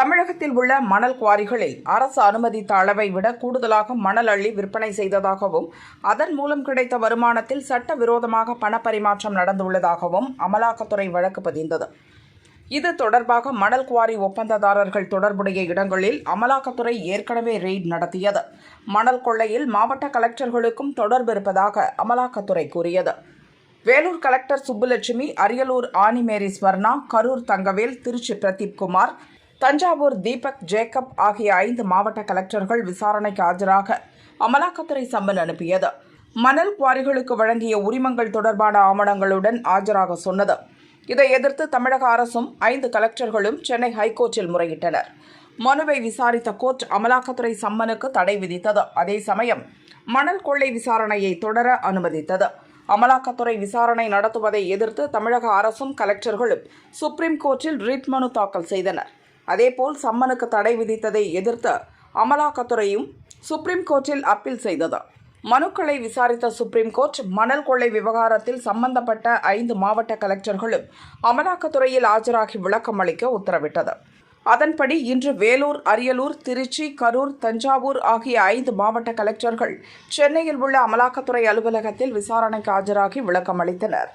தமிழகத்தில் உள்ள மணல் குவாரிகளில் அரசு அனுமதித்த அளவை விட கூடுதலாக மணல் அள்ளி விற்பனை செய்ததாகவும் அதன் மூலம் கிடைத்த வருமானத்தில் சட்டவிரோதமாக பணப்பரிமாற்றம் நடந்துள்ளதாகவும் அமலாக்கத்துறை வழக்கு பதிந்தது. இது தொடர்பாக மணல் குவாரி ஒப்பந்ததாரர்கள் தொடர்புடைய இடங்களில் அமலாக்கத்துறை ஏற்கனவே ரெய்ட் நடத்தியது. மணல் கொள்ளையில் மாவட்ட கலெக்டர்களுக்கும் தொடர்பு இருப்பதாக அமலாக்கத்துறை கூறியது. வேலூர் கலெக்டர் சுப்புலட்சுமி அரியலூர் ஆனிமேரி ஸ்வர்ணா கரூர் தங்கவேல் திருச்சி பிரதீப் குமார் தஞ்சாவூர் தீபக் ஜேக்கப் ஆகிய ஐந்து மாவட்ட கலெக்டர்கள் விசாரணைக்கு ஆஜராக அமலாக்கத்துறை சம்மன் அனுப்பியது. மணல் குவாரிகளுக்கு வழங்கிய உரிமங்கள் தொடர்பான ஆவணங்களுடன் ஆஜராக சொன்னது. இதை எதிர்த்து தமிழக அரசும் ஐந்து கலெக்டர்களும் சென்னை ஹைகோர்ட்டில் முறையிட்டனர். மனுவை விசாரித்த கோர்ட் அமலாக்கத்துறை சம்மனுக்கு தடை விதித்தது. அதே சமயம் மணல் கொள்ளை விசாரணையை தொடர அனுமதித்தது. அமலாக்கத்துறை விசாரணை நடத்துவதை எதிர்த்து தமிழக அரசும் கலெக்டர்களும் சுப்ரீம் கோர்ட்டில் ரிட் மனு தாக்கல் செய்தனர். அதேபோல் சம்மனுக்கு தடை விதித்ததை எதிர்த்து அமலாக்கத்துறையும் சுப்ரீம் கோர்ட்டில் அப்பீல் செய்தது. மனுக்களை விசாரித்த சுப்ரீம் கோர்ட் மணல் கொள்ளை விவகாரத்தில் சம்பந்தப்பட்ட ஐந்து மாவட்ட கலெக்டர்களும் அமலாக்கத்துறையில் ஆஜராகி விளக்கம் அளிக்க உத்தரவிட்டது. அதன்படி இன்று வேலூர் அரியலூர் திருச்சி கரூர் தஞ்சாவூர் ஆகிய ஐந்து மாவட்ட கலெக்டர்கள் சென்னையில் உள்ள அமலாக்கத்துறை அலுவலகத்தில் விசாரணைக்கு ஆஜராகி விளக்கம் அளித்தனர்.